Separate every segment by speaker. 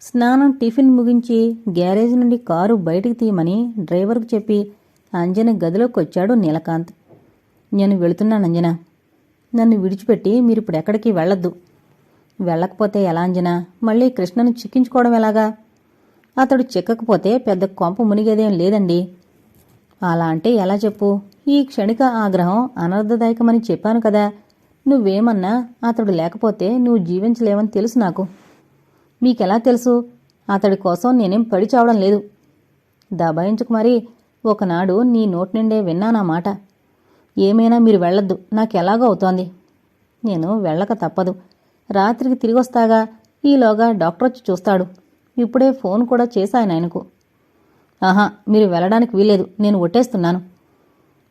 Speaker 1: స్నానం టిఫిన్ ముగించి గ్యారేజ్ నుండి కారు బయటికి తీయమని డ్రైవర్కు చెప్పి అంజన గదిలోకి వచ్చాడు నీలకాంత్. నేను వెళుతున్నాను అంజన. నన్ను విడిచిపెట్టి మీరు ఇప్పుడు ఎక్కడికి వెళ్ళొద్దు. వెళ్ళకపోతే ఎలా అంజన? మళ్ళీ కృష్ణను చిక్కించుకోవడం ఎలాగా? అతడు చిక్కకపోతే పెద్ద కొంప మునిగేదేం లేదండి. అలా అంటే ఎలా చెప్పు? ఈ క్షణిక ఆగ్రహం అనర్థదాయకమని చెప్పాను కదా. నువ్వేమన్నా అతడు లేకపోతే నువ్వు జీవించలేవని తెలుసు నాకు. మీకెలా తెలుసు? అతడి కోసం నేనేం పడి చావడం లేదు. దబాయించుకు మరి ఒకనాడు నీ నోటి నిండే విన్నానా మాట. ఏమైనా మీరు వెళ్ళొద్దు. నాకెలాగో అవుతోంది. నేను వెళ్ళక తప్పదు. రాత్రికి తిరిగొస్తాగా ఈలోగా డాక్టర్ వచ్చి చూస్తాడు. ఇప్పుడే ఫోన్ కూడా చేశాను ఆయనకు. ఆహా మీరు వెళ్ళడానికి వీలేదు నేను ఒట్టేస్తున్నాను.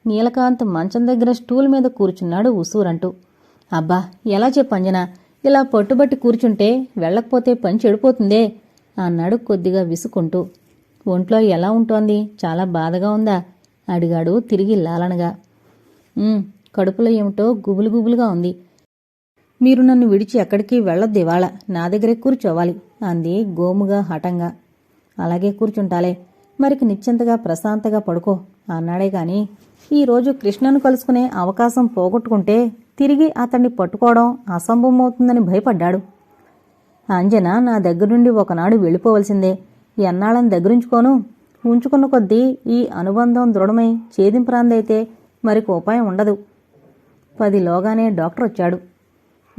Speaker 1: నీలకాంత్ మంచం దగ్గర స్టూల్ మీద కూర్చున్నాడు ఉసూరంటూ. అబ్బా ఎలా చెప్పంజనా ఇలా పట్టుబట్టి కూర్చుంటే వెళ్ళకపోతే పని చెడిపోతుందే అన్నాడు కొద్దిగా విసుకుంటూ ఒంట్లో ఎలా ఉంటోంది? చాలా బాధగా ఉందా? అడిగాడు తిరిగి లాలనగా. కడుపులో ఏమిటో గుబులు గుబులుగా ఉంది. మీరు నన్ను విడిచి ఎక్కడికి వెళ్ళొద్దివాళ నా దగ్గరే కూర్చోవాలి అంది గోముగా హఠంగా. అలాగే కూర్చుంటాలే. మరికి నిశ్చింతగా ప్రశాంతగా పడుకో అన్నాడే కాని ఈరోజు కృష్ణను కలుసుకునే అవకాశం పోగొట్టుకుంటే తిరిగి అతన్ని పట్టుకోవడం అసంభవమవుతుందని భయపడ్డాడు. అంజన నా దగ్గర నుండి ఒకనాడు వెళ్ళిపోవలసిందే. ఎన్నాళ్ళని దగ్గరుంచుకోను? ఉంచుకున్న కొద్దీ ఈ అనుబంధం దృఢమై ఛేదింపురాందైతే మరికి ఉపాయం ఉండదు. పదిలోగానే డాక్టర్ వచ్చాడు.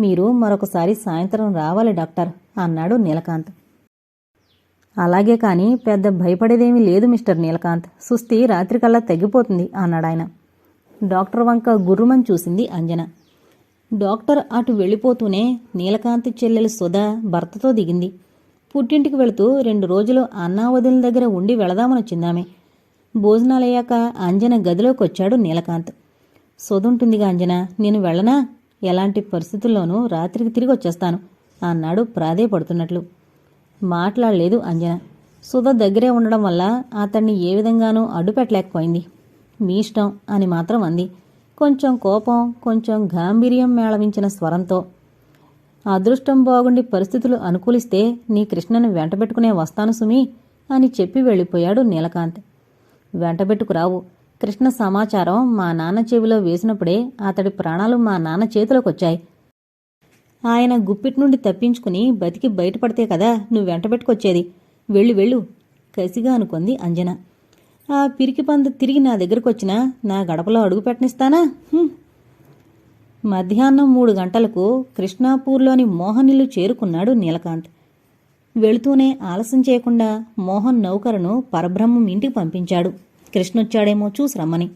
Speaker 1: మీరు మరొకసారి సాయంత్రం రావాలి డాక్టర్ అన్నాడు నీలకాంత్. అలాగే కాని పెద్ద భయపడేదేమీ లేదు మిస్టర్ నీలకాంత్. సుస్థి రాత్రికల్లా తగ్గిపోతుంది అన్నాడాయన. డాక్టర్ వంక గుర్రుమని చూసింది అంజన. డాక్టర్ అటు వెళ్ళిపోతూనే నీలకాంతి చెల్లెలు సుధా భర్తతో దిగింది. పుట్టింటికి వెళుతూ రెండు రోజులు అన్నావదుల దగ్గర ఉండి వెళదామనొచ్చిందామె భోజనాలయ్యాక అంజన గదిలోకి వచ్చాడు నీలకాంత్. సొదుంటుందిగా అంజన నేను వెళ్ళనా? ఎలాంటి పరిస్థితుల్లోనూ రాత్రికి తిరిగి వచ్చేస్తాను అన్నాడు ప్రాధేయపడుతున్నట్లు. మాట్లాడలేదు అంజన. సుధ దగ్గరే ఉండడం వల్ల అతన్ని ఏ విధంగానూ అడ్డుపెట్టలేకపోయింది. మీ ఇష్టం అని మాత్రం అంది. కొంచెం కోపం కొంచెం గాంభీర్యం మేళవించిన స్వరంతో అదృష్టం బాగుండి పరిస్థితులు అనుకూలిస్తే నీ కృష్ణను వెంటబెట్టుకునే వస్తాను సుమి అని చెప్పి వెళ్ళిపోయాడు నీలకాంత్. వెంటబెట్టుకురావు కృష్ణ సమాచారం మా నాన్న చెవిలో వేసినప్పుడే అతడి ప్రాణాలు మా నాన్న చేతిలోకొచ్చాయి. ఆయన గుప్పిటి నుండి తప్పించుకుని బతికి బయటపడితే కదా నువ్వు వెంటబెట్టుకొచ్చేది. వెళ్ళు వెళ్ళు కసిగా అనుకుంది అంజన. ఆ పిరికి పందు తిరిగి నా దగ్గరకొచ్చినా నా గడపలో అడుగు పెట్టనిస్తానా? మధ్యాహ్నం మూడు గంటలకు కృష్ణాపూర్లోని మోహనిల్లు చేరుకున్నాడు నీలకాంత్. వెళుతూనే ఆలస్యం చేయకుండా మోహన్ నౌకరును పరబ్రహ్మం ఇంటికి పంపించాడు. కృష్ణొచ్చాడేమో చూసి రమ్మని.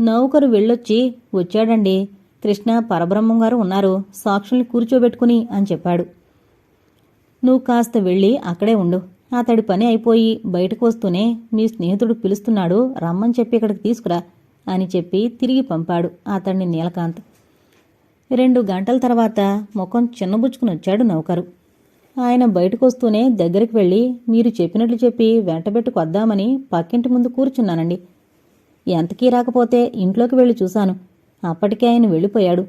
Speaker 1: నౌకరు వెళ్ళొచ్చి వచ్చాడండి. కృష్ణ పరబ్రహ్మం గారు ఉన్నారు. సాక్షుల్ని కూర్చోబెట్టుకుని అని చెప్పాడు. నువ్వు కాస్త వెళ్ళి అక్కడే ఉండు. అతడి పని అయిపోయి బయటకు వస్తూనే మీ స్నేహితుడు పిలుస్తున్నాడు రమ్మని చెప్పి ఇక్కడికి తీసుకురా అని చెప్పి తిరిగి పంపాడు అతడిని నీలకాంత్. రెండు గంటల తర్వాత ముఖం చిన్నబుచ్చుకుని వచ్చాడు నౌకరు. ఆయన బయటకు వస్తూనే దగ్గరికి వెళ్ళి మీరు చెప్పినట్లు చెప్పి వెంటబెట్టుకు వద్దామని పక్కింటి ముందు కూర్చున్నానండి. ఎంతకీ రాకపోతే ఇంట్లోకి వెళ్ళి చూశాను. అప్పటికే ఆయన వెళ్ళిపోయాడు.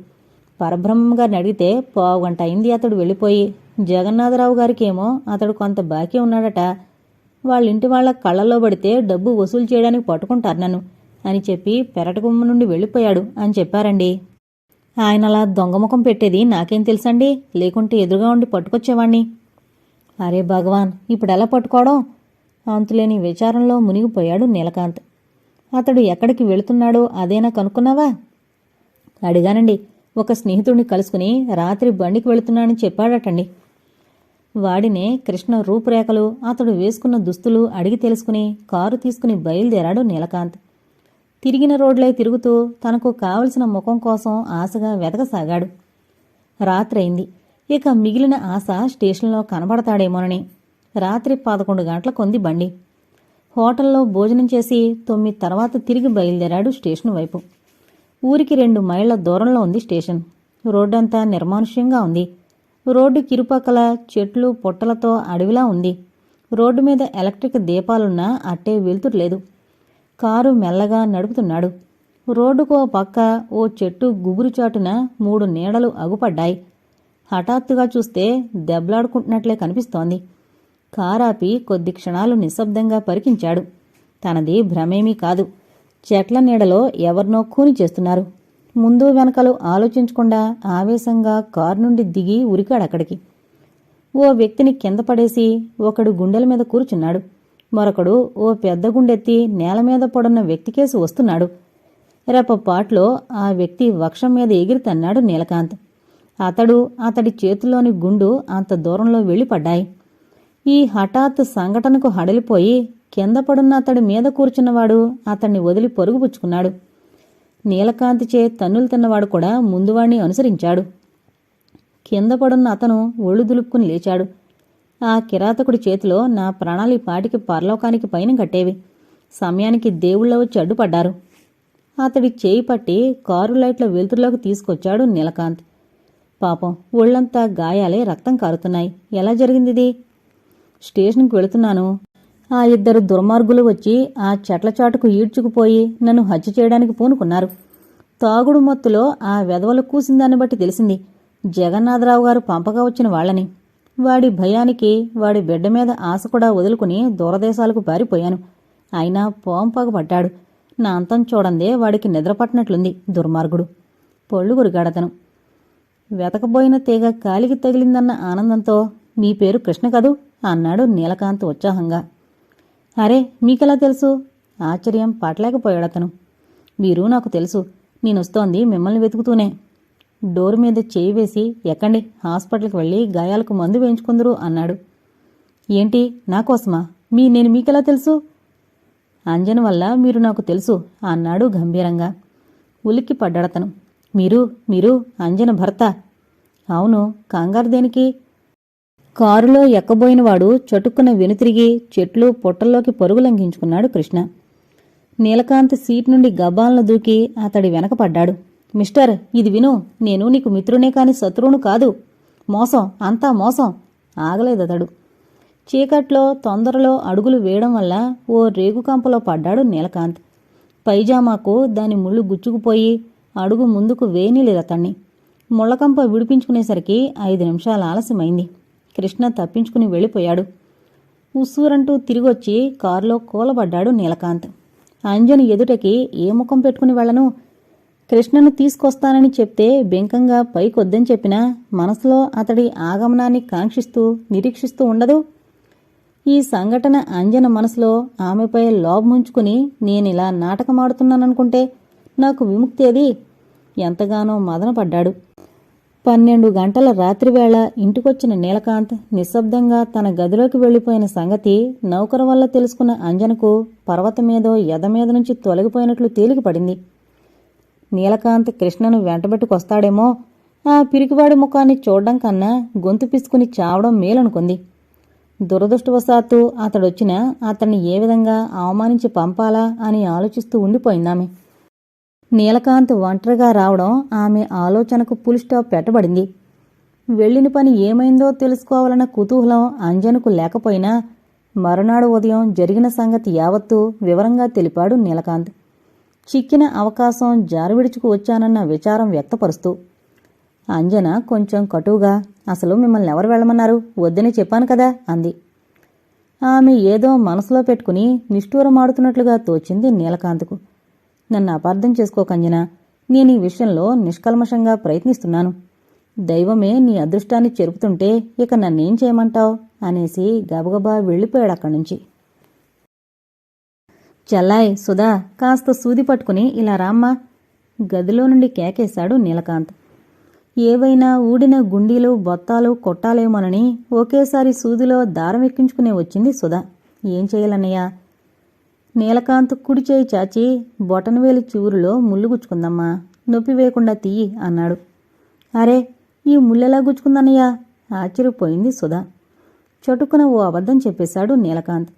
Speaker 1: పరబ్రహ్మం గారిని అడిగితే పావుగంట అయింది అతడు వెళ్ళిపోయి జగన్నాథరావు గారికేమో అతడు కొంత బాకీ ఉన్నాడట. వాళ్ళ ఇంటి వాళ్ళ కళ్ళలో పడితే డబ్బు వసూలు చేయడానికి పట్టుకుంటారు నన్ను అని చెప్పి పెరటగుమ్మ నుండి వెళ్ళిపోయాడు అని చెప్పారండి. ఆయన అలా దొంగముఖం పెట్టేది నాకేం తెలుసండి? లేకుంటే ఎదురుగా ఉండి పట్టుకొచ్చేవాణ్ణి. అరే భగవాన్ ఇప్పుడు ఎలా పట్టుకోవడం? అంతులేని విచారంలో మునిగిపోయాడు నీలకాంత్. అతడు ఎక్కడికి వెళుతున్నాడో అదేనా కనుక్కున్నావా? అడిగానండి. ఒక స్నేహితుడిని కలుసుకుని రాత్రి బండికి వెళుతున్నానని చెప్పాడటండి. వాడినే కృష్ణ రూపురేఖలు అతడు వేసుకున్న దుస్తులు అడిగి తెలుసుకుని కారు తీసుకుని బయలుదేరాడు నీలకాంత్. తిరిగిన రోడ్లే తిరుగుతూ తనకు కావలసిన ముఖం కోసం ఆశగా వెతకసాగాడు. రాత్రైంది. ఇక మిగిలిన ఆశ స్టేషన్లో కనబడతాడేమోనని. రాత్రి పదకొండు గంటల కొంది బండి. హోటల్లో భోజనం చేసి తొమ్మిది తర్వాత తిరిగి బయలుదేరాడు స్టేషన్ వైపు. ఊరికి రెండు మైళ్ళ దూరంలో ఉంది స్టేషన్. రోడ్డంతా నిర్మానుష్యంగా ఉంది. రోడ్డు కిరుపక్కల చెట్లు పుట్టలతో అడవిలా ఉంది. రోడ్డు మీద ఎలక్ట్రిక్ దీపాలున్నా అట్టే వెలుతురు లేదు. కారు మెల్లగా నడుపుతున్నాడు. రోడ్డుకు పక్క ఓ చెట్టు గుబురు చాటున మూడు నీడలు అగుపడ్డాయి. హఠాత్తుగా చూస్తే దెబ్బలాడుకుంటున్నట్లే కనిపిస్తోంది. కారాపి కొద్ది క్షణాలు నిశ్శబ్దంగా పరికించాడు. తనది భ్రమేమీ కాదు. చెట్ల నీడలో ఎవరినో కూని చేస్తున్నారు. ముందు వెనకలు ఆలోచించకుండా ఆవేశంగా కారు నుండి దిగి ఉరికాడక్కడికి ఓ వ్యక్తిని కింద పడేసి ఒకడు గుండెల మీద కూర్చున్నాడు. మరొకడు ఓ పెద్ద గుండెత్తి నేల మీద పడున్న వ్యక్తికేసి వస్తున్నాడు. రేపపాట్లో ఆ వ్యక్తి వక్షం మీద ఎగిరి తన్నాడు నీలకాంత్. అతడు అతడి చేతిలోని గుండు అంత దూరంలో వెళ్ళి పడ్డాయి ఈ హఠాత్ సంఘటనకు హడలిపోయి కింద పడున్న అతడి మీద కూర్చున్నవాడు అతన్ని వదిలి పరుగుపుచ్చుకున్నాడు నీలకాంతిచే తన్నులు తిన్నవాడు కూడా ముందువాణ్ణి అనుసరించాడు. కింద పడున్న అతను ఒళ్ళు దులుపుకుని లేచాడు. ఆ కిరాతకుడి చేతిలో నా ప్రాణాలు ఈ పాటికి పరలోకానికి పైన కట్టేవి. సమయానికి దేవుళ్ళ వచ్చి అడ్డుపడ్డారు. అతడి చేయి పట్టి కారు లైట్ల వెలుతురులోకి తీసుకొచ్చాడు నీలకాంత్. పాపం ఒళ్ళంతా గాయాలే రక్తం కారుతున్నాయి. ఎలా జరిగిందిది? స్టేషన్కి వెళుతున్నాను. ఆ ఇద్దరు దుర్మార్గులు వచ్చి ఆ చెట్ల చాటుకు ఈడ్చుకుపోయి నన్ను హత్య చేయడానికి పూనుకున్నారు. తాగుడు మొత్తులో ఆ వెధవలు కూసిందాన్ని బట్టి తెలిసింది జగన్నాథరావు గారు పంపగా వచ్చిన వాళ్ళని. వాడి భయానికి వాడి బిడ్డ మీద ఆశ కూడా వదులుకుని దూరదేశాలకు పారిపోయాను. అయినా పోంపగపడ్డాడు నా అంతం చూడందే వాడికి నిద్రపట్టినట్లుంది దుర్మార్గుడు. పొళ్ళు గురిగాడతను. వెతకబోయిన తీగ కాలికి తగిలిందన్న ఆనందంతో మీ పేరు కృష్ణ కదూ? అన్నాడు నీలకాంత్ ఉత్సాహంగా. అరే మీకెలా తెలుసు? ఆశ్చర్యం పాటలేకపోయాడు అతను. మీరు నాకు తెలుసు నేనొస్తోంది మిమ్మల్ని వెతుకుతూనే. డోర్ మీద చేయి వేసి ఎక్కండి హాస్పిటల్కి వెళ్ళి గాయాలకు మందు వేయించుకుందరు అన్నాడు. ఏంటి నా కోసమా? మీ నేను మీకెలా తెలుసు? అంజన్ వల్ల మీరు నాకు తెలుసు అన్నాడు గంభీరంగా. ఉలిక్కి పడ్డాడతను మీరు మీరు అంజన భర్త. అవును కంగారు దేనికి? కారులో ఎక్కబోయినవాడు చటుక్కున వెనుతిరిగి చెట్లు పొట్టల్లోకి పరుగు లంఘించుకున్నాడు కృష్ణ. నీలకాంత్ సీట్ నుండి గబాలను దూకి అతడి వెనకపడ్డాడు. మిస్టర్ ఇది విను నేను నీకు మిత్రునే కాని శత్రువును కాదు. మోసం అంతా మోసం ఆగలేదతడు. చీకట్లో తొందరలో అడుగులు వేయడం వల్ల ఓ రేగుకంపలో పడ్డాడు నీలకాంత్. పైజామాకు దాని ముళ్ళు గుచ్చుకుపోయి అడుగు ముందుకు వేయనీలేదతన్ని ముళ్ళకంప విడిపించుకునేసరికి ఐదు నిమిషాలు ఆలస్యమైంది. కృష్ణ తప్పించుకుని వెళ్ళిపోయాడు. ఉస్సూరంటూ తిరిగొచ్చి కారులో కూలబడ్డాడు నీలకాంత్. అంజని ఎదుటకి ఏ ముఖం పెట్టుకుని వెళ్ళను? కృష్ణను తీసుకొస్తానని చెప్తే బెంకంగా పైకొద్దని చెప్పినా మనసులో అతడి ఆగమనాన్ని కాంక్షిస్తూ నిరీక్షిస్తూ ఉండదు? ఈ సంఘటన అంజన మనసులో ఆమెపై లోభముంచుకుని నేనిలా నాటకమాడుతున్నాననుకుంటే నాకు విముక్తేది ఎంతగానో మదనపడ్డాడు. పన్నెండు గంటల రాత్రివేళ ఇంటికొచ్చిన నీలకాంత్ నిశ్శబ్దంగా తన గదిలోకి వెళ్ళిపోయిన సంగతి నౌకర వల్ల తెలుసుకున్న అంజనకు పర్వతం మీదో ఎద మీద నుంచి తొలగిపోయినట్లు తేలికపడింది. నీలకాంత్ కృష్ణను వెంటబెట్టుకొస్తాడేమో ఆ పిరికివాడి ముఖాన్ని చూడడం కన్నా గొంతు పిసుకుని చావడం మేలనుకుంది. దురదృష్టవశాత్తు అతడొచ్చినా అతన్ని ఏ విధంగా అవమానించి పంపాలా అని ఆలోచిస్తూ ఉండిపోయిందామె. నీలకాంత్ ఒంటరిగా రావడం ఆమె ఆలోచనకు పులి స్టాప్ పెట్టబడింది. వెళ్ళిన పని ఏమైందో తెలుసుకోవాలన్న కుతూహలం అంజనుకు లేకపోయినా మరునాడు ఉదయం జరిగిన సంగతి యావత్తూ వివరంగా తెలిపాడు నీలకాంత్. చిక్కిన అవకాశం జారువిడుచుకు వచ్చానన్న విచారం వ్యక్తపరుస్తూ అంజన కొంచెం కటువుగా అసలు మిమ్మల్ని ఎవరు వెళ్ళమన్నారు? వద్దని చెప్పాను కదా అంది. ఆమె ఏదో మనసులో పెట్టుకుని నిష్ఠూరమాడుతున్నట్లుగా తోచింది నీలకాంత్కు. నన్ను అపార్థం చేసుకోకంజన నేను ఈ విషయంలో నిష్కల్మషంగా ప్రయత్నిస్తున్నాను. దైవమే నీ అదృష్టాన్ని చెరుపుతుంటే ఇక నన్నేం చేయమంటావు? అనేసి గబగబా వెళ్ళిపోయాడు అక్కడి నుంచి. చల్లాయ్ సుధా కాస్త సూది పట్టుకుని ఇలా రామ్మా. గదిలో నుండి కేకేశాడు నీలకాంత్. ఏవైనా ఊడిన గుండీలు బొత్తాలు కొట్టాలేమోనని ఒకేసారి సూదిలో దారం ఎక్కించుకునే వచ్చింది సుధా. ఏం చేయాలన్నయ్యా? నీలకాంత్ కుడి చేయి చాచి బొటనవేలి చివురులో ముళ్ళు గుచ్చుకుందమ్మా. నొప్పి వేయకుండా తీయి అన్నాడు. అరే ఈ ముళ్ళెలా గుచ్చుకుందన్నయ్యా? ఆశ్చర్యపోయింది సుధా. చటుకున ఓ అబద్ధం చెప్పేశాడు నీలకాంత్.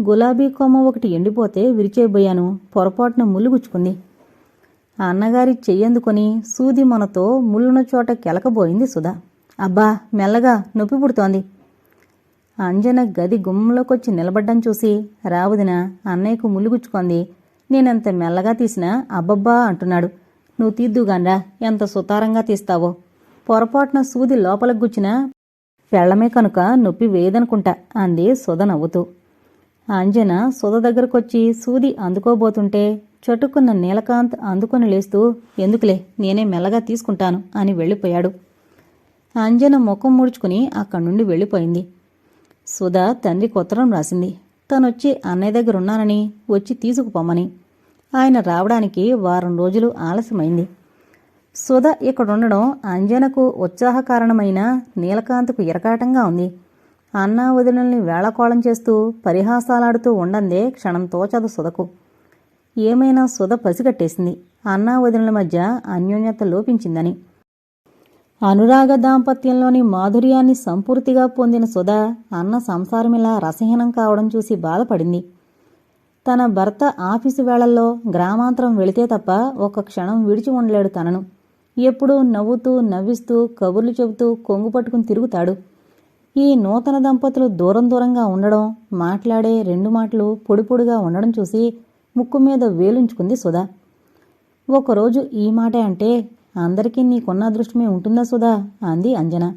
Speaker 1: గులాబీ కొమ్మ ఒకటి ఎండిపోతే విరిచేయబోయాను. పొరపాటున ముళ్ళు గుచ్చుకుంది. అన్నగారి చెయ్యందుకొని సూది మనతో ముళ్ళున్న చోట కెలకబోయింది సుధా. అబ్బా మెల్లగా నొప్పి పుడుతోంది. అంజన గది గుమ్మంలోకొచ్చి నిలబడ్డం చూసి రావుదిన అన్నయ్యకు ములుగుచ్చుకుంది. నేనంత మెల్లగా తీసినా అబ్బబ్బా అంటున్నాడు. నువ్వు తీద్దుగాన్రా ఎంత సుతారంగా తీస్తావో. పొరపాటున సూది లోపలకు గుచ్చినా పెళ్ళమే కనుక నొప్పి వేయదనుకుంటా అంది సుధ నవ్వుతూ. అంజన సుధ దగ్గరకొచ్చి సూది అందుకోబోతుంటే చటుక్కున్న నీలకాంత్ అందుకొని లేస్తూ ఎందుకులే నేనే మెల్లగా తీసుకుంటాను అని వెళ్ళిపోయాడు. అంజన ముఖం ముడుచుకుని అక్కడి నుండి వెళ్ళిపోయింది. సుధ తండ్రి కొత్తరం రాసింది. తనొచ్చి అన్నయ్య దగ్గర ఉన్నానని వచ్చి తీసుకుపోమని. ఆయన రావడానికి వారం రోజులు ఆలస్యమైంది. సుధ ఇక్కడుండడం అంజనకు ఉత్సాహకారణమైన నీలకాంత్కు ఇరకాటంగా ఉంది. అన్నా వదినల్ని వేళకోళం చేస్తూ పరిహాసాలాడుతూ ఉండందే క్షణం తోచదు సుధకు. ఏమైనా సుధ పసిగట్టేసింది. అన్నా వదినల మధ్య అన్యోన్యత లోపించిందని. అనురాగ దాంపత్యంలోని మాధుర్యాన్ని సంపూర్తిగా పొందిన సుధ అన్న సంసారమిలా రసహీనం కావడం చూసి బాధపడింది. తన భర్త ఆఫీసు వేళల్లో గ్రామాంతరం వెళితే తప్ప ఒక క్షణం విడిచి ఉండలేడు తనను. ఎప్పుడూ నవ్వుతూ నవ్విస్తూ కబుర్లు చెబుతూ కొంగు పట్టుకుని తిరుగుతాడు. ఈ నూతన దంపతులు దూరం దూరంగా ఉండడం మాట్లాడే రెండు మాటలు పొడిపొడిగా ఉండడం చూసి ముక్కు మీద వేలుంచుకుంది సుధా. ఒకరోజు ఈ మాటే అంటే అందరికీ నీకున్న అదృష్టమే ఉంటుందా సుధా? అంది అంజన.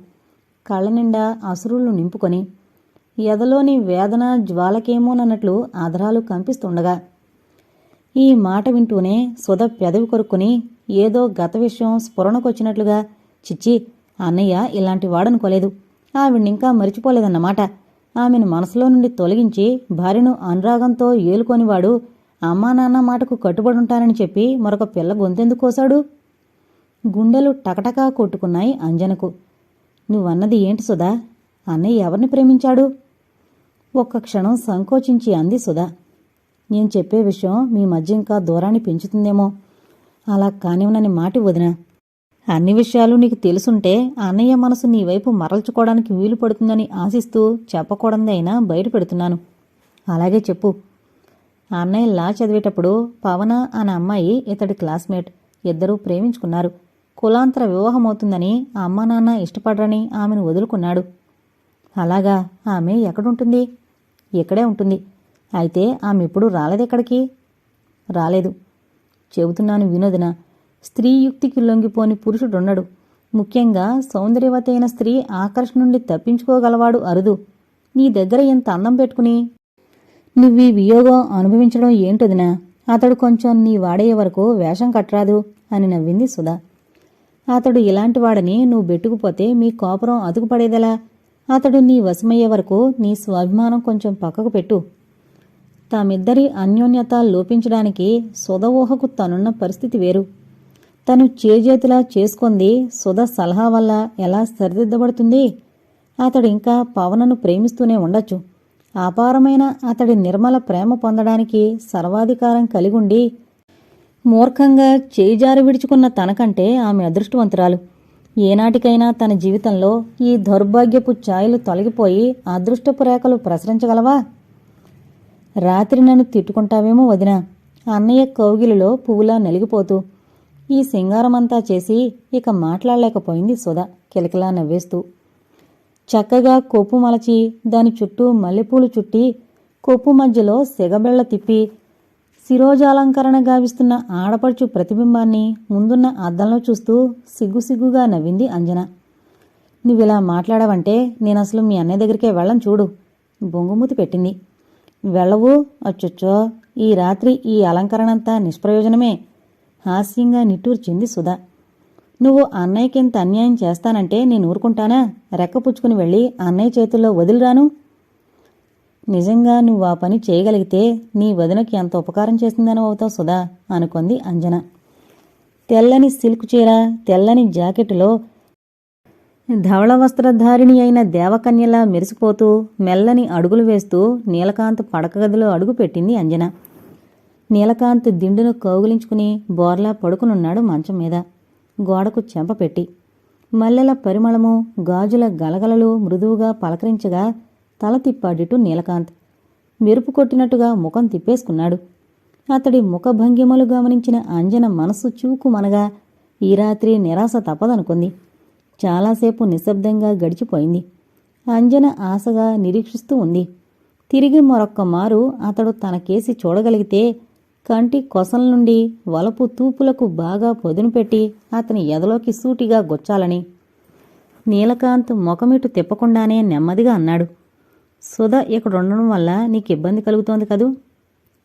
Speaker 1: కళ్ళ నిండా అసురులు నింపుకొని. ఎదలోని వేదన జ్వాలకేమోనన్నట్లు ఆధరాలు కంపిస్తుండగా. ఈ మాట వింటూనే సుధ పెదవి కొరుక్కుని ఏదో గత విషయం స్ఫురణకొచ్చినట్లుగా చిచ్చి అన్నయ్య ఇలాంటి వాడనుకోలేదు. ఆవిడ్నింకా మరిచిపోలేదన్నమాట. ఆమెను మనసులో నుండి తొలగించి భార్యను అనురాగంతో ఏలుకొనివాడు అమ్మా నాన్న మాటకు కట్టుబడుంటానని చెప్పి మరొక పిల్ల గొంతెందుకు కోశాడు? గుండెలు టకటకా కొట్టుకున్నాయి అంజనకు. నువ్వన్నది ఏంటి సుధా? అన్నయ్య ఎవరిని ప్రేమించాడు? ఒక్క క్షణం సంకోచించి అంది సుధా. నేను చెప్పే విషయం మీ మధ్య ఇంకా దూరాన్ని పెంచుతుందేమో. అలా కానివ్వనని మాటి వదిన. అన్ని విషయాలు నీకు తెలుసుంటే అన్నయ్య మనసు నీ వైపు మరల్చుకోవడానికి వీలు పడుతుందని ఆశిస్తూ చెప్పకూడదైనా బయటపెడుతున్నాను బయట పెడుతున్నాను. అలాగే చెప్పు. అన్నయ్య లా చదివేటప్పుడు పవన అనే అమ్మాయి ఇతడి క్లాస్మేట్. ఇద్దరూ ప్రేమించుకున్నారు. కులాంతర వివాహమవుతుందని ఆ అమ్మా నాన్న ఇష్టపడరని ఆమెను వదులుకున్నాడు. అలాగా ఆమె ఎక్కడుంటుంది? ఇక్కడే ఉంటుంది. అయితే ఆమె ఎప్పుడు రాలేదెక్కడికి? రాలేదు. చెబుతున్నాను వినోదిన. స్త్రీయుక్తికి లొంగిపోని పురుషుడున్నడు. ముఖ్యంగా సౌందర్యవతి అయిన స్త్రీ ఆకర్షణ నుండి తప్పించుకోగలవాడు అరుదు. నీ దగ్గర ఎంత అందం పెట్టుకుని? నువ్వీ వియోగం అనుభవించడం ఏంటదినా? అతడు కొంచెం నీ వాడయ్యే వరకు వేషం కట్టరాదు అని నవ్వింది సుధా. అతడు ఇలాంటి వాడని నువ్వు బెట్టుకుపోతే మీ కోపరం అదుకుపడేదెలా అతడు నీ వశమయ్యే వరకు నీ స్వాభిమానం కొంచెం పక్కకు పెట్టు. తామిద్దరి అన్యోన్యత లోపించడానికి సుధ ఊహకు తనున్న పరిస్థితి వేరు. తను చేజేతిలా చేసుకుంది సుధ సలహా వల్ల ఎలా సరిదిద్దబడుతుంది? అతడు ఇంకా పవనను ప్రేమిస్తూనే ఉండొచ్చు. అపారమైన అతడి నిర్మల ప్రేమ పొందడానికి సర్వాధికారం కలిగుండి మూర్ఖంగా చేయిజారి విడుచుకున్న తనకంటే ఆమె అదృష్టవంతురాలు. ఏనాటికైనా తన జీవితంలో ఈ దౌర్భాగ్యపు ఛాయలు తొలగిపోయి అదృష్టపు రేఖలు ప్రసరించగలవా? రాత్రి నన్ను తిట్టుకుంటావేమో వదినా. అన్నయ్య కౌగిలిలో పువ్వులా నలిగిపోతూ ఈ సింగారమంతా చేసి ఇక మాట్లాడలేకపోయింది సుధ కిలకిలా నవ్వేస్తూ. చక్కగా కొప్పు మలచి దాని చుట్టూ మల్లెపూలు చుట్టి కొప్పు మధ్యలో సిగబెళ్ళ తిప్పి శిరోజాలంకరణ గావిస్తున్న ఆడపడుచు ప్రతిబింబాన్ని ముందున్న అద్దంలో చూస్తూ సిగ్గుసిగ్గుగా నవ్వింది అంజన. నువ్విలా మాట్లాడావంటే నేను అసలు మీ అన్నయ్య దగ్గరికే వెళ్ళం చూడు బొంగుమూతి పెట్టింది. వెళ్ళవు అచ్చొచ్చో ఈ రాత్రి ఈ అలంకరణంతా నిష్ప్రయోజనమే హాస్యంగా నిట్టూర్చింది సుధా. నువ్వు అన్నయ్యకింత అన్యాయం చేస్తానంటే నేను ఊరుకుంటానా? రెక్కపుచ్చుకుని వెళ్ళి అన్నయ్య చేతుల్లో వదిలిరాను. నిజంగా నువ్వు ఆ పని చేయగలిగితే నీ వదినకి ఎంత ఉపకారం చేసిందని అవుతావు సుధా అనుకుంది అంజన. తెల్లని సిల్క్ చీర తెల్లని జాకెట్టులో ధవళ వస్త్రధారిణి అయిన దేవకన్యలా మెరిసిపోతూ మెల్లని అడుగులు వేస్తూ నీలకాంత్ పడక గదిలో అడుగు పెట్టింది అంజన. నీలకాంత్ దిండును కౌగిలించుకుని బోర్లా పడుకునున్నాడు మంచం మీద. గోడకు చెంప పెట్టి. మల్లెల పరిమళము గాజుల గలగలలు మృదువుగా పలకరించగా తల తిప్పాడిటు నీలకాంత్. మెరుపు కొట్టినట్టుగా ముఖం తిప్పేసుకున్నాడు. అతడి ముఖభంగిమలు గమనించిన అంజన మనసు చూకుమనగా ఈ రాత్రి నిరాశ తప్పదనుకుంది. చాలాసేపు నిశ్శబ్దంగా గడిచిపోయింది. అంజన ఆశగా నిరీక్షిస్తూ ఉంది. తిరిగి మరొక్క మారు అతడు తన కేసి చూడగలిగితే కంటి కొసల నుండి వలపు తూపులకు బాగా పొదునుపెట్టి అతని ఎదలోకి సూటిగా గొచ్చాలని. నీలకాంత్ ముఖమిటు తిప్పకుండానే నెమ్మదిగా అన్నాడు. సుధ ఇక్కడ ఉండడం వల్ల నీకు ఇబ్బంది కలుగుతోంది కదూ?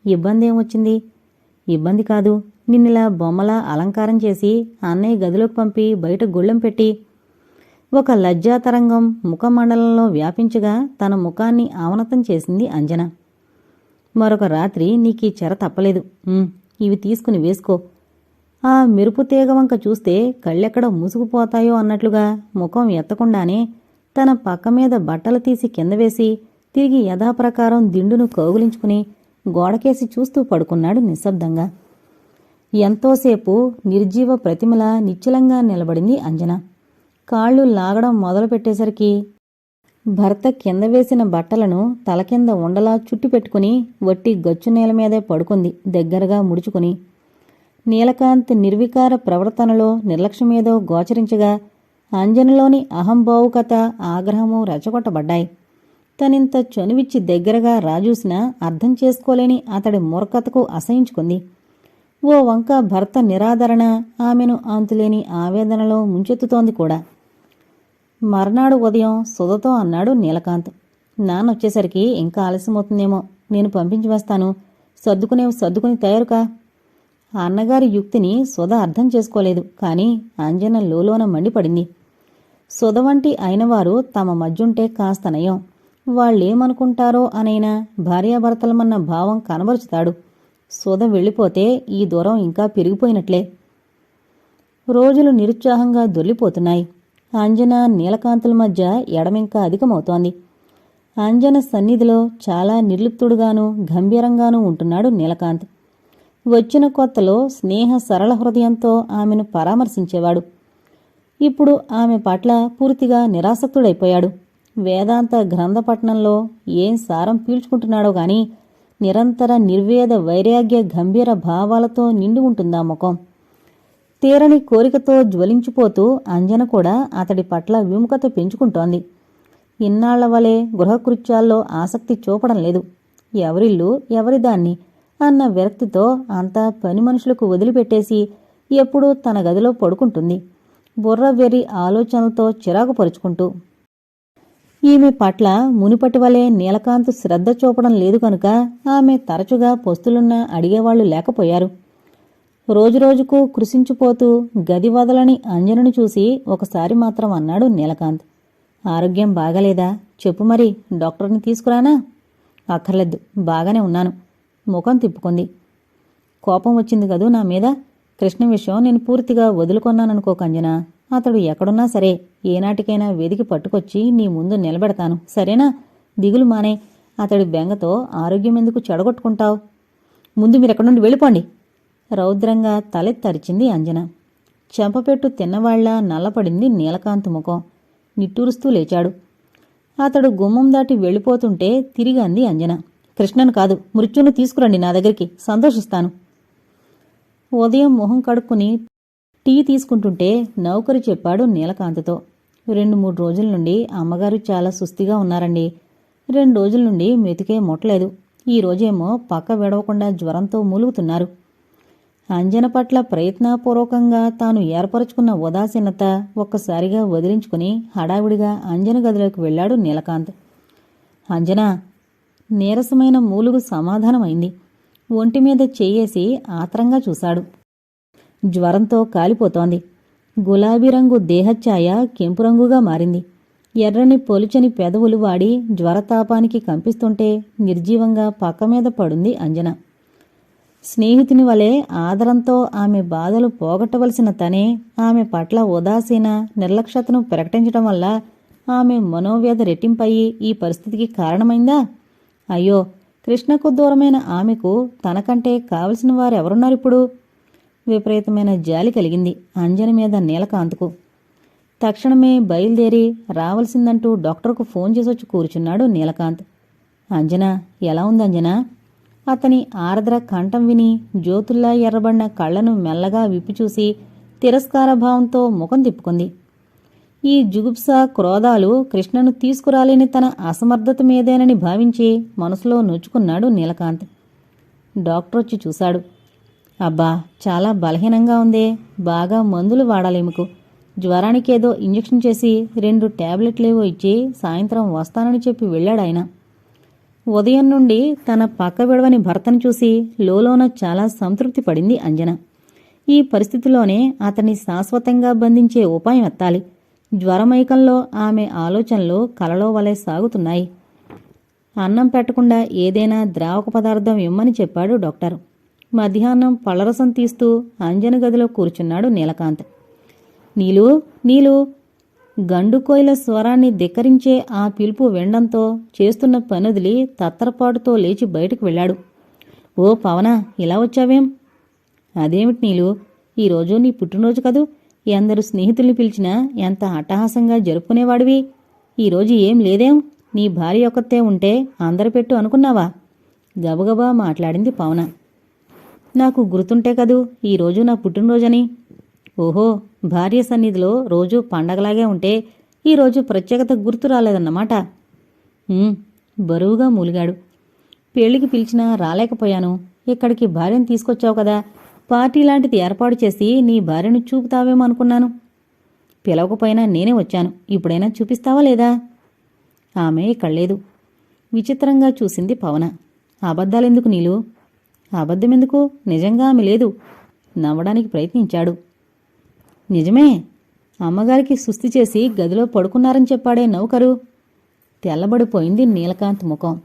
Speaker 1: ఇబ్బంది ఏమొచ్చింది? ఇబ్బంది కాదు. నిన్నిలా బొమ్మలా అలంకారం చేసి అన్నయ్య గదిలోకి పంపి బయట గుళ్ళెం పెట్టి ఒక లజ్జాతరంగం ముఖమండలంలో వ్యాపించగా తన ముఖాన్ని ఆవనతం చేసింది అంజన. మరొక రాత్రి నీకీ చెర తప్పలేదు. ఇవి తీసుకుని వేసుకో. ఆ మెరుపు తీగ వంక చూస్తే కళ్ళెక్కడ మూసుకుపోతాయో అన్నట్లుగా ముఖం ఎత్తకుండానే తన పక్క మీద బట్టలు తీసి కింద వేసి తిరిగి యథాప్రకారం దిండును కౌగులించుకుని గోడకేసి చూస్తూ పడుకున్నాడు నిశ్శబ్దంగా. ఎంతోసేపు నిర్జీవ ప్రతిమల నిశ్చలంగా నిలబడింది అంజన. కాళ్ళు లాగడం మొదలుపెట్టేసరికి భర్త కింద వేసిన బట్టలను తల కింద ఉండలా చుట్టిపెట్టుకుని వట్టి గచ్చు నేల మీదే పడుకుంది దగ్గరగా ముడుచుకుని. నీలకాంత్ నిర్వికార ప్రవర్తనలో నిర్లక్ష్యమేదో గోచరించగా అంజనలోని అహంభావుకత ఆగ్రహము రెచ్చగొట్టబడ్డాయి. తనింత చనువిచ్చి దగ్గరగా రాజూసినా అర్థం చేసుకోలేని అతడి మూర్ఖతకు అసహించుకుంది. ఓ వంక భర్త నిరాదరణ ఆమెను అంతులేని ఆవేదనలో ముంచెత్తుతోంది కూడా. మర్నాడు ఉదయం సుధతో అన్నాడు నీలకాంత్ నాన్న వచ్చేసరికి ఇంకా ఆలస్యమవుతుందేమో. నేను పంపించి వేస్తాను. సర్దుకునేవి సర్దుకుని తయారుకా. అన్నగారి యుక్తిని సుధ అర్థం చేసుకోలేదు. కానీ అంజన లోలోన మండిపడింది. సుధ వంటి అయినవారు తమ మధ్యుంటే కాస్త నయం. వాళ్ళేమనుకుంటారో అనైనా భార్యాభర్తలమన్న భావం కనబరుచుతాడు. సుధ వెళ్ళిపోతే ఈ దూరం ఇంకా పెరిగిపోయినట్లే. రోజులు నిరుత్సాహంగా దొల్లిపోతున్నాయి అంజన నీలకాంతుల మధ్య ఎడమింకా అధికమవుతోంది. అంజన సన్నిధిలో చాలా నిర్లిప్తుడుగాను గంభీరంగానూ ఉంటున్నాడు నీలకాంత్. వచ్చిన కొత్తలో స్నేహ సరళ హృదయంతో ఆమెను పరామర్శించేవాడు. ఇప్పుడు ఆమె పట్ల పూర్తిగా నిరాసక్తుడైపోయాడు. వేదాంత గ్రంథపట్నంలో ఏం సారం పీల్చుకుంటున్నాడో గాని నిరంతర నిర్వేద వైరాగ్య గంభీర భావాలతో నిండి ఉంటుందా ముఖం. తీరని కోరికతో జ్వలించిపోతూ అంజన కూడా అతడి పట్ల విముఖత పెంచుకుంటోంది. ఇన్నాళ్ళ వలె గృహకృత్యాల్లో ఆసక్తి చూపడం లేదు. ఎవరిల్లు ఎవరిదాన్ని? అన్న విరక్తితో అంతా పని మనుషులకు వదిలిపెట్టేసి ఎప్పుడూ తన గదిలో పడుకుంటుంది. బుర్ర వెర్రి ఆలోచనలతో చిరాకు పరుచుకుంటూ. ఈమె పట్ల మునిపటి వలె నీలకాంత్ శ్రద్ధ చూపడం లేదు కనుక ఆమె తరచుగా పొస్తులున్న అడిగేవాళ్ళు లేకపోయారు. రోజురోజుకు కృషించిపోతూ గది వదలని అంజనను చూసి ఒకసారి మాత్రం అన్నాడు నీలకాంత్. ఆరోగ్యం బాగలేదా? చెప్పు మరి డాక్టర్ని తీసుకురానా? అక్కర్లేదు బాగానే ఉన్నాను. ముఖం తిప్పుకుంది. కోపం వచ్చింది కదూ నా మీద? కృష్ణ విషయం నేను పూర్తిగా వదులుకొన్నాననుకో కంజన. అతడు ఎక్కడున్నా సరే ఏనాటికైనా వెదికి పట్టుకొచ్చి నీ ముందు నిలబెడతాను. సరేనా? దిగులు మానే. అతడి బెంగతో ఆరోగ్యం ఎందుకు చెడగొట్టుకుంటావు? ముందు మీరెక్కడి నుండి వెళ్ళిపోండి. రౌద్రంగా తలెత్తరిచింది అంజన. చెంపపెట్టు తిన్నవాళ్ళ నల్లపడింది నీలకాంత్ ముఖం. నిట్టూరుస్తూ లేచాడు. అతడు గుమ్మం దాటి వెళ్ళిపోతుంటే తిరిగి అంది అంజన. కృష్ణను కాదు మృత్యును తీసుకురండి నా దగ్గరికి సంతోషిస్తాను. ఉదయం మొహం కడుక్కుని టీ తీసుకుంటుంటే నౌకరు చెప్పాడు నీలకాంతతో. రెండు మూడు రోజుల నుండి అమ్మగారు చాలా సుస్థిగా ఉన్నారండి. రెండు రోజుల నుండి మెతికే ముట్టలేదు. ఈ రోజేమో పక్క విడవకుండా జ్వరంతో మూలుగుతున్నారు. అంజన పట్ల ప్రయత్నపూర్వకంగా తాను ఏర్పరచుకున్న ఉదాసీనత ఒక్కసారిగా వదిలించుకుని హడావిడిగా అంజన గదిలోకి వెళ్ళాడు నీలకాంత్. అంజనా నీరసమైన మూలుగు సమాధానమైంది. ఒంటి మీద చేయేసి ఆత్రంగా చూశాడు. జ్వరంతో కాలిపోతోంది. గులాబీ రంగు దేహఛాయ కెంపు రంగుగా మారింది. ఎర్రని పొలుచని పెదవులు వాడి జ్వరతాపానికి కంపిస్తుంటే నిర్జీవంగా పక్క మీద పడుంది అంజన. స్నేహితుని వలె ఆదరంతో ఆమె బాధలు పోగొట్టవలసిన తనే ఆమె పట్ల ఉదాసీన నిర్లక్ష్యతను ప్రకటించడం వల్ల ఆమె మనోవ్యధ రెట్టింపయ్యి ఈ పరిస్థితికి కారణమైందా? అయ్యో కృష్ణకు దూరమైన ఆమెకు తనకంటే కావలసిన వారెవరున్నారిప్పుడు విపరీతమైన జాలి కలిగింది అంజన మీద నీలకాంతకు. తక్షణమే బయలుదేరి రావలసిందంటూ డాక్టర్కు ఫోన్ చేసొచ్చి కూర్చున్నాడు నీలకాంత్. అంజన ఎలా ఉంది అంజన? అతని ఆర్ద్ర కంఠం విని జ్యోతుల్లా ఎర్రబడిన కళ్ళను మెల్లగా విప్పిచూసి తిరస్కార భావంతో ముఖం తిప్పుకుంది. ఈ జుగుప్స క్రోధాలు కృష్ణను తీసుకురాలేని తన అసమర్థత మీదేనని భావించి మనసులో నొచ్చుకున్నాడు నీలకాంత్. డాక్టర్ వచ్చి చూశాడు. అబ్బా చాలా బలహీనంగా ఉందే. బాగా మందులు వాడాలేముకు. జ్వరానికేదో ఇంజెక్షన్ చేసి రెండు ట్యాబ్లెట్లేవో ఇచ్చి సాయంత్రం వస్తానని చెప్పి వెళ్ళాడాయన. ఉదయం నుండి తన పక్క విడవని భర్తను చూసి లోలోన చాలా సంతృప్తి పడింది అంజన. ఈ పరిస్థితిలోనే అతన్ని శాశ్వతంగా బంధించే ఉపాయం ఎత్తాలి. జ్వరమైకంలో ఆమె ఆలోచనలు కలలో వలె సాగుతున్నాయి. అన్నం పెట్టకుండా ఏదైనా ద్రావక పదార్థం ఇమ్మని చెప్పాడు డాక్టర్. మధ్యాహ్నం పళ్ళరసం తీస్తూ అంజన గదిలో కూర్చున్నాడు నీలకాంత్. నీలు నీలు గండుకోయిల స్వరాన్ని ధిక్కరించే ఆ పిలుపు వినడంతో చేస్తున్న పనుదిలి తత్తరపాటుతో లేచి బయటకు వెళ్ళాడు. ఓ పవన ఇలా వచ్చావేం? అదేమిటి నీలు ఈరోజు నీ పుట్టినరోజు కదూ? ఎందరు స్నేహితుల్ని పిలిచినా ఎంత అట్టహాసంగా జరుపుకునేవాడివి? ఈరోజు ఏం లేదేం? నీ భార్య ఒక్కతే ఉంటే అందరి పెట్టు అనుకున్నావా? గబగబా మాట్లాడింది పవన. నాకు గుర్తుంటే కదూ ఈరోజు నా పుట్టినరోజని? ఓహో భార్య సన్నిధిలో రోజు పండగలాగే ఉంటే ఈరోజు ప్రత్యేకత గుర్తు రాలేదన్నమాట. బరువుగా మూలిగాడు. పెళ్ళికి పిలిచినా రాలేకపోయాను. ఇక్కడికి భార్యను తీసుకొచ్చావు కదా? పార్టీ లాంటిది ఏర్పాటు చేసి నీ భార్యను చూపుతావేమనుకున్నాను పిలవకపోయినా నేనే వచ్చాను. ఇప్పుడైనా చూపిస్తావా లేదా? ఆమె ఇక్కడ లేదు విచిత్రంగా చూసింది పవన. అబద్ధాలెందుకు నీలు? అబద్ధమెందుకు? నిజంగా ఆమె లేదు. నవ్వడానికి ప్రయత్నించాడు. నిజమే. అమ్మగారికి సుస్థి చేసి గదిలో పడుకున్నారని చెప్పాడే నౌకరు. తెల్లబడిపోయింది నీలకాంత్ ముఖం.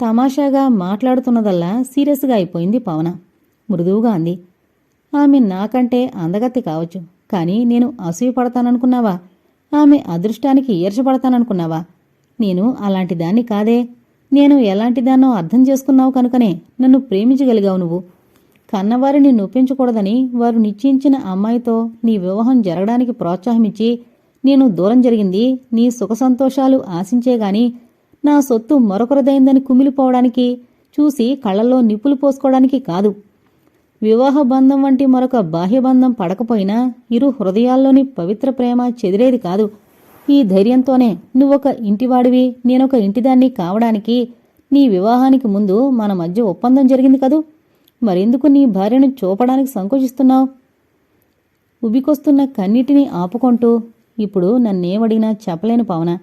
Speaker 1: తమాషాగా మాట్లాడుతున్నదల్లా సీరియస్గా అయిపోయింది పవన. మృదువుగా అంది. ఆమె నాకంటే అందగత్తి కావచ్చు కానీ నేను అసూయపడతాననుకున్నావా? ఆమె అదృష్టానికి ఈర్షపడతాననుకున్నావా నేను అలాంటి దాన్ని కాదే. నేను ఎలాంటిదాన్నో అర్థం చేసుకున్నావు కనుకనే నన్ను ప్రేమించగలిగావు నువ్వు. కన్నవారిని నొప్పించకూడదని వారు నిశ్చయించిన అమ్మాయితో నీ వివాహం జరగడానికి ప్రోత్సాహమిచ్చి నేను దూరం జరిగింది నీ సుఖ సంతోషాలు ఆశించేగాని నా సొత్తు మరొకరిదైందని కుమిలిపోవడానికి చూసి కళ్ళల్లో నిప్పులు పోసుకోవడానికి కాదు. వివాహ బంధం వంటి మరొక బాహ్య బంధం పడకపోయినా ఇరు హృదయాల్లోని పవిత్ర ప్రేమ చెదిరేది కాదు. ఈ ధైర్యంతోనే నువ్వొక ఇంటివాడివి నేనొక ఇంటిదాన్ని కావడానికి నీ వివాహానికి ముందు మన మధ్య ఒప్పందం జరిగింది కదూ? మరెందుకు నీ భార్యను చూపడానికి సంకోచిస్తున్నావు? ఉబికొస్తున్న కన్నిటిని ఆపుకుంటూ ఇప్పుడు నన్నేమడిగినా చెప్పలేను పవన.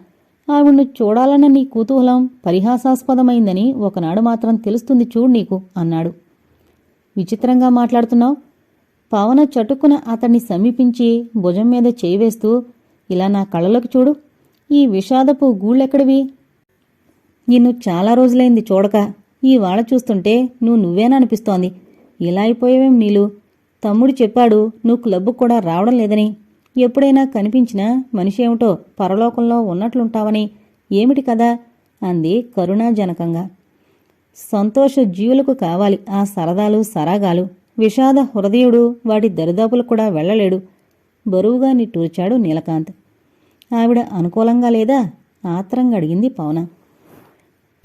Speaker 1: ఆవిడ్ను చూడాలన్న నీ కుతూహలం పరిహాసాస్పదమైందని ఒకనాడు మాత్రం తెలుస్తుంది చూడు నీకు అన్నాడు. విచిత్రంగా మాట్లాడుతున్నావు? పావన చటుక్కున అతన్ని సమీపించి భుజం మీద చేయివేస్తూ ఇలా నా కళ్ళలోకి చూడు. ఈ విషాదపు గూళ్ళెక్కడివి? నిన్ను చాలా రోజులైంది చూడక. ఈ చూస్తుంటే నువ్వు నువ్వేనా అనిపిస్తోంది? ఇలా అయిపోయావేం నీలు? తమ్ముడు చెప్పాడు నువ్వు క్లబ్కు కూడా రావడం లేదని. ఎప్పుడైనా కనిపించినా మనిషి ఏమిటో పరలోకంలో ఉన్నట్లుంటావని. ఏమిటి కదా అంది కరుణాజనకంగా. సంతోష జీవులకు కావాలి. ఆ సరదాలు సరాగాలు. విషాద హృదయుడు వాటి దరిదాపులు కూడా వెళ్ళలేడు. బరువుగా నిట్టూర్చాడు నీలకాంత్. ఆవిడ అనుకూలంగా లేదా? ఆత్రంగా అడిగింది పవన.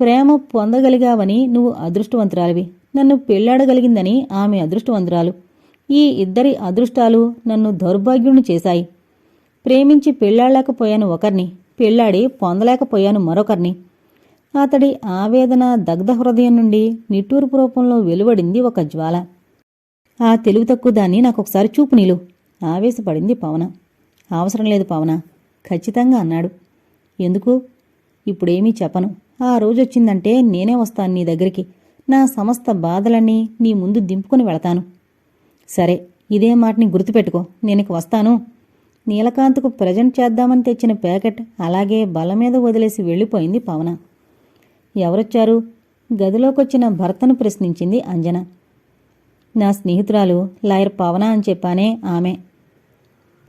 Speaker 1: ప్రేమ పొందగలిగావని నువ్వు అదృష్టవంతురాలివి. నన్ను పెళ్ళాడగలిగిందని ఆమె అదృష్టవంతురాలు. ఈ ఇద్దరి అదృష్టాలు నన్ను దౌర్భాగ్యుణ్ణి చేశాయి. ప్రేమించి పెళ్ళాడలేకపోయాను ఒకరిని. పెళ్ళాడి పొందలేకపోయాను మరొకరిని. అతడి ఆవేదన దగ్ధ హృదయం నుండి నిట్టూర్పు రూపంలో వెలువడింది ఒక జ్వాల. ఆ తెలివి తక్కువ దాన్ని నాకొకసారి చూపు నీలు. ఆవేశపడింది పవన. అవసరం లేదు పవన. ఖచ్చితంగా అన్నాడు. ఎందుకు? ఇప్పుడేమీ చెప్పను. ఆ రోజొచ్చిందంటే నేనే వస్తాను నీ దగ్గరికి. నా సమస్త బాధలన్నీ నీ ముందు దింపుకుని వెళతాను. సరే ఇదే మాటని గుర్తుపెట్టుకో. నేనికి వస్తాను. నీలకాంత్కు ప్రజెంట్ చేద్దామని తెచ్చిన ప్యాకెట్ అలాగే బల మీద వదిలేసి వెళ్ళిపోయింది పవన. ఎవరొచ్చారు? గదిలోకొచ్చిన భర్తను ప్రశ్నించింది అంజన. నా స్నేహితురాలు లాయర్ పవన అని చెప్పానే ఆమె.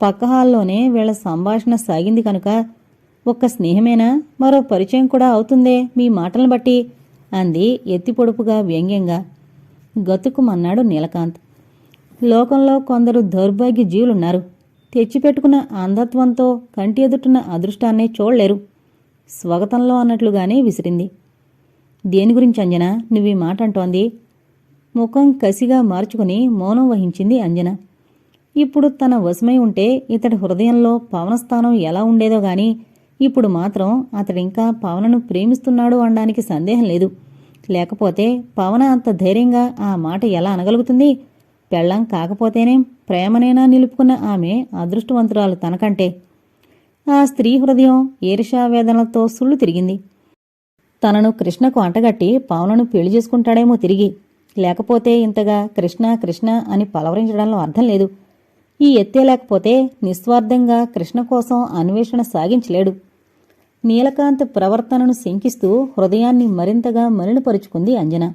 Speaker 1: పక్క హాల్లోనే వీళ్ళ సంభాషణ సాగింది కనుక ఒక్క స్నేహమేనా? మరో పరిచయం కూడా అవుతుందే మీ మాటలను బట్టి అంది ఎత్తి పొడుపుగా వ్యంగ్యంగా. గతుకుమన్నాడు నీలకాంత్. లోకంలో కొందరు దౌర్భాగ్య జీవులున్నారు. తెచ్చిపెట్టుకున్న అంధత్వంతో కంటి ఎదుటిన అదృష్టాన్నే చూడలేరు. స్వగతంలో అన్నట్లుగానే విసిరింది. దేని గురించి అంజన? నువ్వీ మాట అంటోంది ముఖం కసిగా మార్చుకుని మౌనం వహించింది అంజన. ఇప్పుడు తన వశమై ఉంటే ఇతడి హృదయంలో పవనస్థానం ఎలా ఉండేదో గాని ఇప్పుడు మాత్రం అతడింకా పవనను ప్రేమిస్తున్నాడు అనడానికి సందేహం లేదు. లేకపోతే పవన అంత ధైర్యంగా ఆ మాట ఎలా అనగలుగుతుంది? పెళ్ళం కాకపోతేనేం ప్రేమనైనా నిలుపుకున్న ఆమె అదృష్టవంతురాలు తనకంటే. ఆ స్త్రీ హృదయం ఈర్షావేదనలతో సుళ్ళు తిరిగింది. తనను కృష్ణకు అంటగట్టి పావులను పెళ్ళి చేసుకుంటాడేమో తిరిగి. లేకపోతే ఇంతగా కృష్ణ కృష్ణ అని పలవరించడంలో అర్థం లేదు. ఈ ఎత్తే లేకపోతే నిస్వార్థంగా కృష్ణ కోసం అన్వేషణ సాగించలేడు. నీలకాంత్ ప్రవర్తనను శంకిస్తూ హృదయాన్ని మరింతగా మలినపరుచుకుంది అంజన.